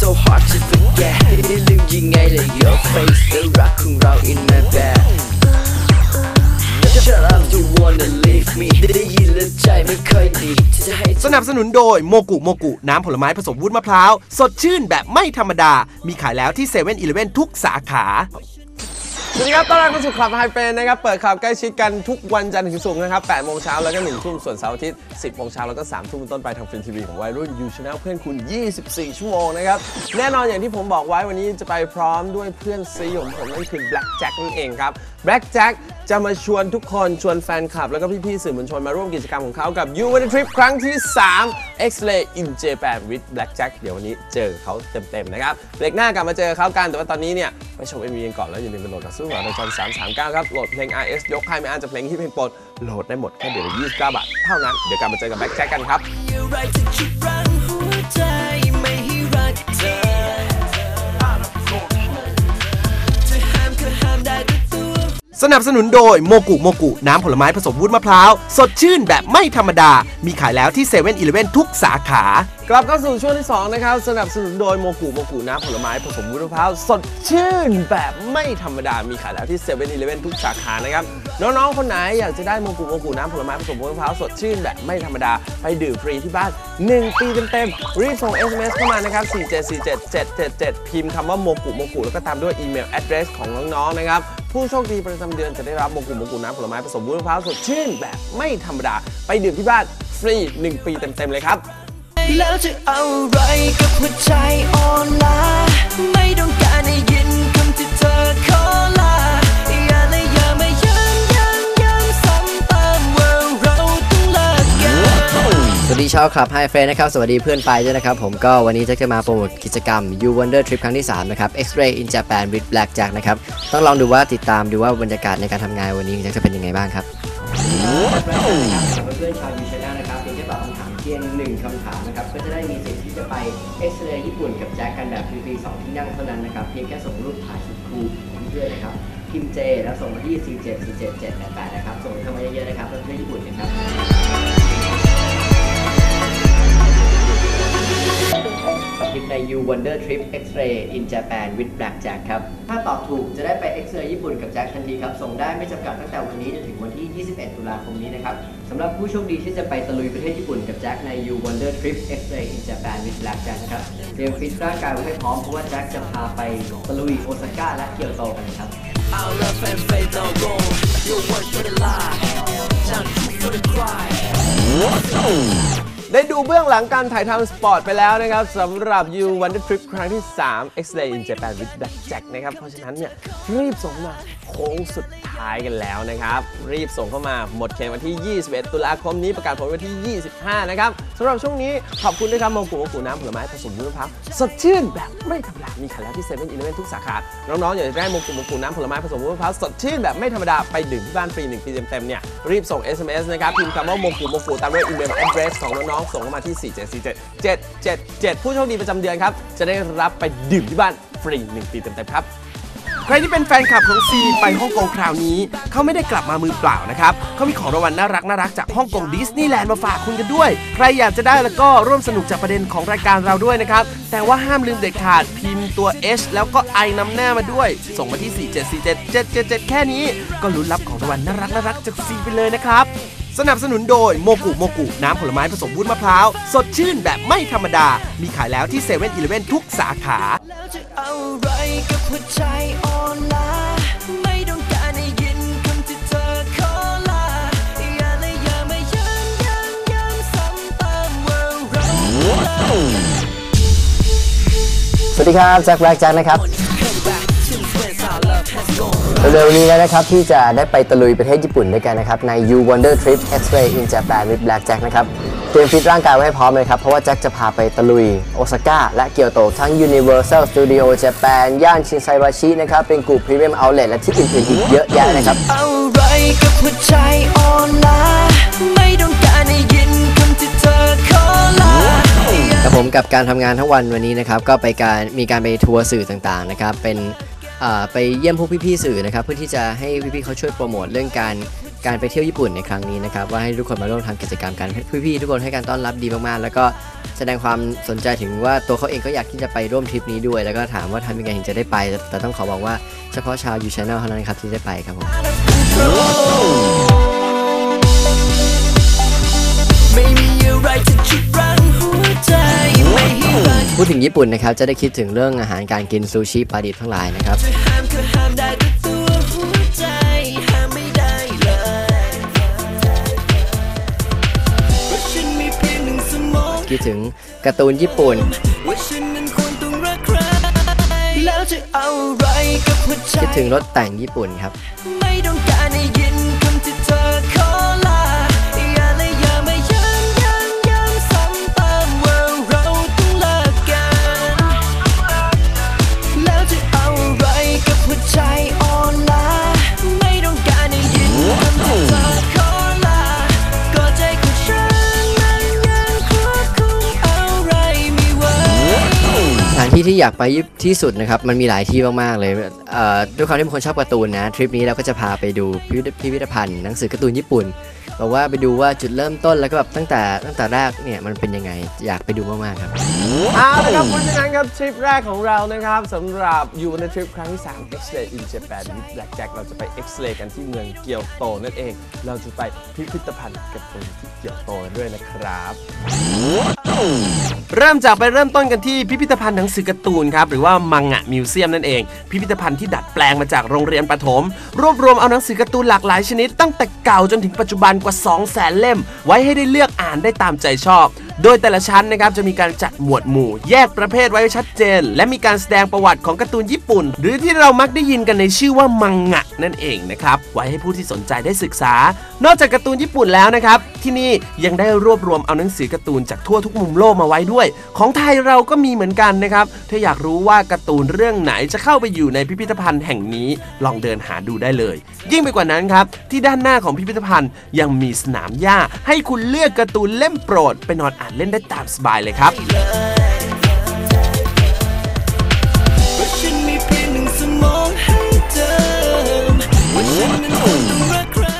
so hard to forget ได้ลืมยังไงเลย your face และรักของเรา in my bed Shut up you wanna leave me ได้ยินแล้วใจไม่ค่อยดีจะให้ สนับสนุนโดยโมกุโมกุน้ำผลไม้ผสมวุ้นมะพร้าว สดชื่นแบบไม่ธรรมดา มีขายแล้วที่เซเว่นอีเลเวนทุกสาขา สวัสดีครับต้อนรับเข้าสู่คลับไฮเฟนนะครับ เปิดข่าวใกล้ชิดกันทุกวันจันทร์ถึงศุกร์นะครับ8โมงเช้าแล้วก็1ทุ่มส่วนเสาร์อาทิตย์ 10โมงเช้าแล้วก็3ทุ่มต้นไปทางฟินทีวีของวัยรุ่นยูช n แนลเพื่อนคุณ 24 ชั่วโมงนะครับ แน่นอนอย่างที่ผมบอกไว้วันนี้จะไปพร้อมด้วยเพื่อนซีของผมนั่นคือ Black Jack นั่นเองครับ Black Jack จะมาชวนทุกคนชวนแฟนคลับ แล้วก็พี่ๆสื่อมวลชนมาร่วมกิจกรรมของเขากับ You Wanna Trip ครั้งที่ 3 X-Ray in Japan with Black Jack เดี๋ยววันนี้เจอเขาเต็มๆนะครับเบรกหน้า กลับมาเจอเขากันแต่ว่าตอนนี้เนี่ยไปชม MV กันก่อนแล้วอย่าลืมไปโหลดกับสู้หัวในจอน339ครับ โหลดเพลง RS ยกให้ไม่อ่านจากเพลงที่เพลงโปรดโหลดได้หมดแค่เดือนละ29บาทเท่านั้น เดี๋ยวกลับมาเจอกับแบ็คแจ็คกันครับสนับสนุนโดยโมกุโมกุ น้ำผลไม้ผสมวุ้นมะพร้าว สดชื่นแบบไม่ธรรมดา มีขายแล้วที่เซเว่นอีเลฟเว่นทุกสาขา กลับเข้าสู่ช่วงที่ 2 นะครับ สนับสนุนโดยโมกุโมกุน้ำผลไม้ผสมวุ้นมะพร้าวสดชื่นแบบไม่ธรรมดา มีขายแล้วที่7 e เ e ่ e อทุกสาขานะครับ น้อง ๆ คนไหนอยากจะได้โมกุโมกุน้ำผลไม้ผสมวุ้นมะพร้าวสดชื่นแบบไม่ธรรมดา ไปดื่มฟรีที่บ้าน 1 ปีเต็มๆรีบส่ง SMS เข้ามานะครับ 4747777 พิมพ์คำว่าโมกุโมกุแล้วก็ตามด้วยอีเมล address ของน้องๆนะครับผู้โชคดีประจำเดือนจะได้รับโมกุโมกุน้ำผลไม้ผสมวุ้นมะพร้าวสดชื่นแบบไม่ธรรมดา ไปดื่มที่บ้านฟรี 1 ปีเต็มๆเลยครับ แล้วจะเอาอะไรกับหัวใจอ่อนล้าไม่ต้องการได้ยินคำที่เธอขอลาอย่าเลยอย่ามาย้ำย้ำย้ำซ้ำเติมว่าเราต้องเลิกกันสวัสดีชาวคลับไฮเฟรนะครับ สวัสดีเพื่อนไปด้วยนะครับ ผมก็วันนี้จะจะมาโปรโมทกิจกรรม You Wonder Trip ครั้งที่ 3 นะครับ X-Ray in Japan with Black Jack นะครับ ต้องลองดูว่าติดตามดูว่าบรรยากาศในการทำงานวันนี้จะเป็นยังไงบ้างครับเพื่อนชาวยูชนะน ยงหนึ่งคำถามนะครับ ก็จะได้มีสิทธิ์ที่จะไปเอเซเลย์ญี่ปุ่นกับแจ็คกันแบบฟรีๆสองที่นั่งเท่านั้นนะครับ เพียงแค่ส่งรูปถ่ายสุดคูลของเพื่อนนะครับพิมพ์เจแล้วส่งมาที่ 4 7 4 7 7 8 8 นะครับ ส่งเข้ามาเยอะๆนะครับเพื่อนๆญี่ปุ่นนะครับ ทริปใน You Wonder Trip X-Ray in Japan with Black Jack ครับ ถ้าตอบถูกจะได้ไป X-Ray ญี่ปุ่นกับแจ็คทันทีครับ ส่งได้ไม่จำกัดตั้งแต่วันนี้จนถึงวันที่ 21 ตุลาคมนี้นะครับสำหรับผู้โชคดีที่จะไปตะลุยประเทศญี่ปุ่นกับแจ็คใน You Wonder Trip X-Ray in Japan with Black Jack นะครับ เตรียมฟิตร่างกายไว้ให้พร้อมเพราะว่าแจ็คจะพาไปตะลุยโอซาก้าและเกียวโตกันครับ Our love and faith no wrong You word for the lie Time for the cry ได้ดูเบื้องหลังการถ่ายทำสปอร์ตไปแล้วนะครับสำหรับ You Wonder Trip ครั้งที่ 3 X-Ray in Japan with Black Jack นะครับ เพราะฉะนั้นเนี่ยรีบส่งมาโค้งสุดท้ายกันแล้วนะครับ รีบส่งเข้ามาหมดเขตวันที่ 21 ตุลาคมนี้ประกาศผลวันที่ 25 นะครับสำหรับช่วงนี้ขอบคุณด้วยครับมงกุฎมงกุฎน้ำผลไม้ผสมวุ้นมะพร้าวสดชื่นแบบไม่ธรรมดามีขายแล้วที่เซเว่นอีเลฟเว่นทุกสาขา น้องๆอยากจะได้มงกุฎมงกุฎน้ำผลไม้ผสมวุ้นมะพร้าวสดชื่นแบบไม่ธรรมดาไปดื่มที่บ้านฟรี1ปีเต็มๆเนี่ยรีบส่ง SMS นะครับพิมพ์คำว่ามงกุฎมงกุฎตามด้วยอีเมล address ของน้องส่งเข้ามาที่ 4747777 ผู้โชคดีประจำเดือนครับ จะได้รับไปดื่มที่บ้านฟรี 1 ปีเต็มๆครับ ใครที่เป็นแฟนคลับของซีไปฮ่องกงคราวนี้ เขาไม่ได้กลับมามือเปล่านะครับ เขามีของรางวัลน่ารักน่ารักจากฮ่องกงดิสนีย์แลนด์มาฝากคุณกันด้วย ใครอยากจะได้แล้วก็ร่วมสนุกจากประเด็นของรายการเราด้วยนะครับ แต่ว่าห้ามลืมเด็ดขาดพิมพ์ตัว H แล้วก็ I นำหน้ามาด้วย ส่งมาที่ 4747777 แค่นี้ ก็ลุ้นรับของรางวัลน่ารักน่ารักจากซีไปเลยนะครับ สนับสนุนโดยโมกุโมกุน้ำผลไม้ผสมวุ้นมะพร้าว สดชื่นแบบไม่ธรรมดา มีขายแล้วที่เซเว่นอีเลฟเว่นทุกสาขาแล้วจะเอาอะไรกับหัวใจอ่อนล้าไม่ต้องการได้ยินคำที่เธอขอลาอย่าเลยอย่ามาย้ำย้ำย้ำซ้ำเติมว่าเราสวัสดีครับแจ็คแบล็กแจ็คนะครับ เร็วๆนี้แล้วนะครับที่จะได้ไปตะลุยประเทศญี่ปุ่นด้วยกันนะครับ ใน You Wonder Trip X-Ray in Japan with Black Jack นะครับเตรียมฟิตร่างกายไว้ให้พร้อมเลยครับ เพราะว่าแจ็คจะพาไปตะลุยโอซาก้าและเกียวโตทั้ง Universal Studio Japan ย่านชินไซวาชินะครับ เป็นกลุ่ม Premium Outlet และที่อื่นๆอีกเยอะแยะนะครับเอาอะไรกับหัวใจอ่อนล้าไม่ต้องการได้ยินคำที่เธอขอลาครับผมกับการทำงานทั้งวันวันนี้นะครับก็ไปการมีการไปทัวร์สื่อต่างๆนะครับเป็นอ่า ไปเยี่ยมพวกพี่ๆสื่อนะครับเพื่อที่จะให้พี่ๆเขาช่วยโปรโมทเรื่องการการไปเที่ยวญี่ปุ่นในครั้งนี้นะครับว่าให้ทุกคนมาร่วมทำกิจกรรมกันพี่ๆทุกคนให้การต้อนรับดีมากๆ แล้วก็แสดงความสนใจถึงว่าตัวเขาเองก็อยากที่จะไปร่วมทริปนี้ด้วย แล้วก็ถามว่าทำยังไงถึงจะได้ไป แต่ต้องขอบอกว่าเฉพาะชาวยูชาแนลเท่านั้นครับที่ได้ไปครับผมไม่มีอะไรที่ฉุดรั้งหัวใจไม่ให้รัก พูดถึงญี่ปุ่นนะครับ จะได้คิดถึงเรื่องอาหารการกินซูชิปลาดิบทั้งหลายนะครับ คิดถึงการ์ตูนญี่ปุ่น คิดถึงรถแต่งญี่ปุ่นครับ ที่ที่อยากไปที่สุดนะครับมันมีหลายที่มากๆเลยเด้วยความที่เป็นคนชอบการ์ตูนนะทริปนี้เราก็จะพาไปดูพิพิธภัณฑ์หนังสือการ์ตูนญี่ปุ่นบอกว่าไปดูว่าจุดเริ่มต้นแล้วก็แบบตั้งแต่ตั้งแต่แรกเนี่ยมันเป็นยังไงอยากไปดูมากๆครับเอาละครับเพราะฉะนั้นครับทริปแรกของเรานะครับสำหรับอยู่ในทริปครั้งที่3 X-ray in Japan with Black Jack เราจะไป X-ray กันที่เมืองเกียวโตนั่นเอง เราจะไปพิพิธภัณฑ์การ์ตูนที่เกียวโตด้วยนะครับ เริ่มจากไปเริ่มต้นกันที่พิพิธภัณฑ์หนังสือการ์ตูนครับหรือว่ามังงะมิวเซียมนั่นเอง พิพิธภัณฑ์ที่ดัดแปลงมาจากโรงเรียนประถม รวบรวมเอาหนังสือการ์ตูนหลากหลายชนิด ตั้งแต่เก่าจนถึงปัจจุบันกว่า 2 0 0แสนเล่ม ไว้ให้ได้เลือกอ่านได้ตามใจชอบ โดยแต่ละชั้นนะครับจะมีการจัดหมวดหมู่ แยกประเภทไว้ชัดเจน และมีการแสดงประวัติของการ์ตูนญี่ปุ่น หรือที่เรามักได้ยินกันในชื่อว่ามังงะนั่นเองนะครับไว้ให้ผู้ที่สนใจได้ศึกษา นอกจากการ์ตูนญี่ปุ่นแล้วนะครับที่นี่ยังได้รวบรวมเอาหนังสือการ์ตูนจากทั่วทุกมุมโลกมาไว้ด้วย ของไทยเราก็มีเหมือนกันนะครับถ้าอยากรู้ว่าการ์ตูนเรื่องไหนจะเข้าไปอยู่ในพิพิธภัณฑ์แห่งนี้ลองเดินหาดูได้เลย ยิ่งไปกว่านั้นครับที่ด้านหน้าของพิพิธภัณฑ์ยังมีสนามหญ้า ให้คุณเลือกการ์ตูนเล่มโปรดไปนอนอ่านเล่นได้ตามสบายเลยครับ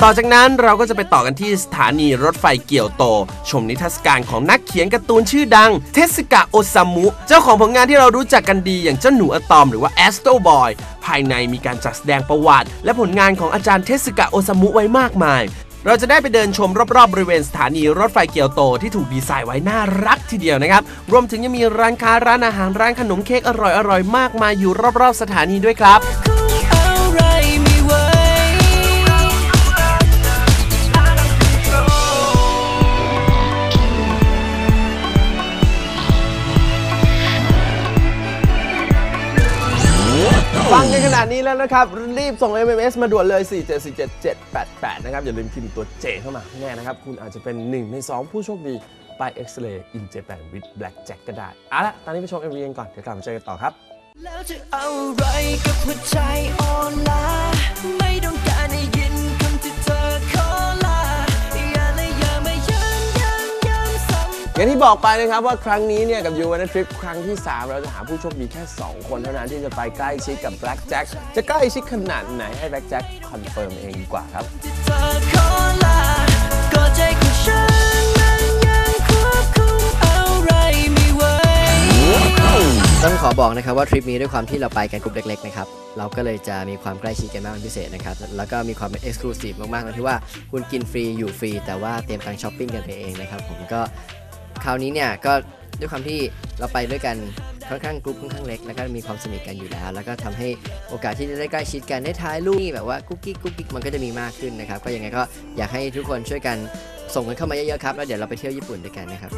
ต่อจากนั้นเราก็จะไปต่อกันที่สถานีรถไฟเกียวโต ชมนิทรรศการของนักเขียนการ์ตูนชื่อดัง เทสกะโอซามุ เจ้าของผลงานที่เรารู้จักกันดีอย่างเจ้าหนูอะตอมหรือว่าแอสโตบอยภายในมีการจัดแสดงประวัติ และผลงานของอาจารย์เทสกะโอซามุไว้มากมาย เราจะได้ไปเดินชมรอบๆบริเวณสถานีรถไฟเกียวโตที่ถูกดีไซน์ไว้น่ารักทีเดียวนะครับ รวมถึงยังมีร้านค้าร้านอาหารร้านขนมเค้กอร่อยๆมากมายอยู่รอบๆสถานีด้วยครับ นาดนี้แล้วนะครับ รีบส่ง MMS มาด่วนเลย 4747788 นะครับ อย่าลืมพิมพ์ตัวเจเข้ามาแน่นะครับ คุณอาจจะเป็น 1 ใน 2 ผู้โชคดี ไปเอ็กซเรย์อินเจแปนวิดแบล็ก็ได้เอาละตอนนี้ไปชม MV กันก่อน เดี๋ยวกลับมาเจอกันต่อครับ แล้วจะเอาอะไรกับหัวใจอ่อนล้าไม่ต้องการให้ อย่างที่บอกไปนะครับว่าครั้งนี้เนี่ยกับยูวันทริปครั้งที่ 3 เราจะหาผู้โชคดีแค่ 2 คนเท่านั้นที่จะไปใกล้ชิดกับ Black Jack จะใกล้ชิดขนาดไหนให้ Black Jack คอนเฟิร์มเองดีกว่าครับที่เธอขอลาก็ใจของฉันนั้นยังควบคุมอะไรไม่ไหวต้องขอบอกนะครับว่าทริปนี้ด้วยความที่เราไปกันกลุ่มเล็กๆนะครับเราก็เลยจะมีความใกล้ชิดกันมากเป็นพิเศษนะครับ แล้วก็มีความเป็นเอ็กซ์คลูซีฟมากๆตรงที่ว่าคุณกินฟรีอยู่ฟรี แต่ว่าเตรียมตังค์ช้อปปิ้งกันไปเองนะครับผมก็ คราวนี้เนี่ยก็ด้วยความที่เราไปด้วยกันค่อนข้างกลุ่มค่อนข้างเล็ก แล้วก็มีความสนิทกันอยู่แล้ว แล้วก็ทำให้โอกาสที่จะได้ใกล้ชิดกันได้ท้ายลูกนี่แบบว่ากุ๊กกิ๊กกุ๊กกิ๊กมันก็จะมีมากขึ้นนะครับ ก็ยังไงก็อยากให้ทุกคนช่วยกันส่งกันเข้ามาเยอะๆครับ แล้วเดี๋ยวเราไปเที่ยวญี่ปุ่นด้วยกันนะครับ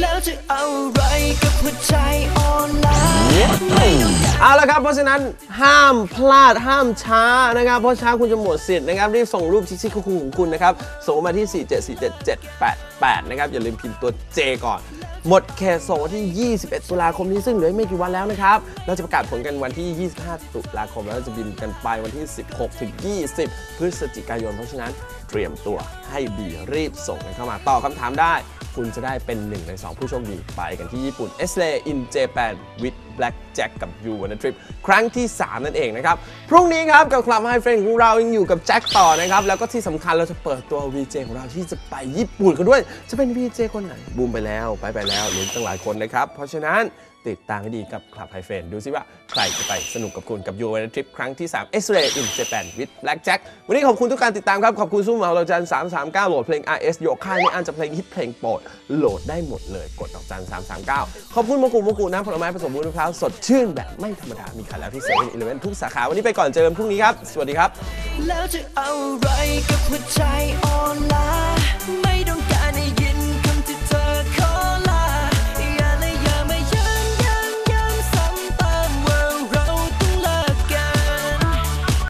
แล้วจะเอาอะไรกับหัวใจอ่อนล้า ละครับ เพราะฉะนั้นห้ามพลาดห้ามช้านะครับ เพราะช้าคุณจะหมดสิทธิ์นะครับ รีบส่งรูปชิคๆคู่ๆของคุณนะครับ ส่งมาที่ 4747788 นะครับ อย่าลืมพิมพ์ตัว J ก่อน หมดเขตส่งวันที่ 21 ตุลาคมนี้ซึ่งเหลือไม่กี่วันแล้วนะครับ เราจะประกาศผลกันวันที่ 25 ตุลาคมแล้วเราจะบินกันไปวันที่ 16 ถึง 20 พฤศจิกายน เพราะฉะนั้นเตรียมตัวให้ดีรีบส่งกันเข้ามาตอบคำถามได้ คุณจะได้เป็นหนึ่งใน 2 ผู้โชคดีไปกันที่ญี่ปุ่น s l a in Japan with Black Jack กับ You on a Trip ครั้งที่ 3 นั่นเองนะครับ พรุ่งนี้ครับกับคลับ High Friend ของเรายังอยู่กับแจ็คต่อนะครับ แล้วก็ที่สำคัญเราจะเปิดตัว VJ ของเราที่จะไปญี่ปุ่นกันด้วย จะเป็น VJ คนไหนบูมไปแล้ว ไปไปแล้วลุ้นตั้งหลายคนนะครับ เพราะฉะนั้น ติดตามให้ดีกับคลับ High Friend ดูซิว่าใครจะไปสนุกกับคุณกับ You on a Trip ครั้งที่3 x r a y in Japan with Black Jack วันนี้ขอบคุณทุกการติดตามครับ ขอบคุณซุ้มเหมาเราจัน339 โหลดเพลง RS โยค่ายไม่อันจะเพลงฮิตเพลงโปรดโหลดได้หมดเลยกดดอกจัน339 ขอบคุณโมกุโมกุน้ำผลไม้ผสมบูรณ์มะพร้าวสดชื่นแบบไม่ธรรมดามีขายแล้วที่เซเว่นอีเลฟเว่นทุกสาขาวันนี้ไปก่อนเจอกันพรุ่งนี้ครับสวัสดีครับแล้วจะเอาอะไรกับหัวใจอ่อนล้าไม่ต้อง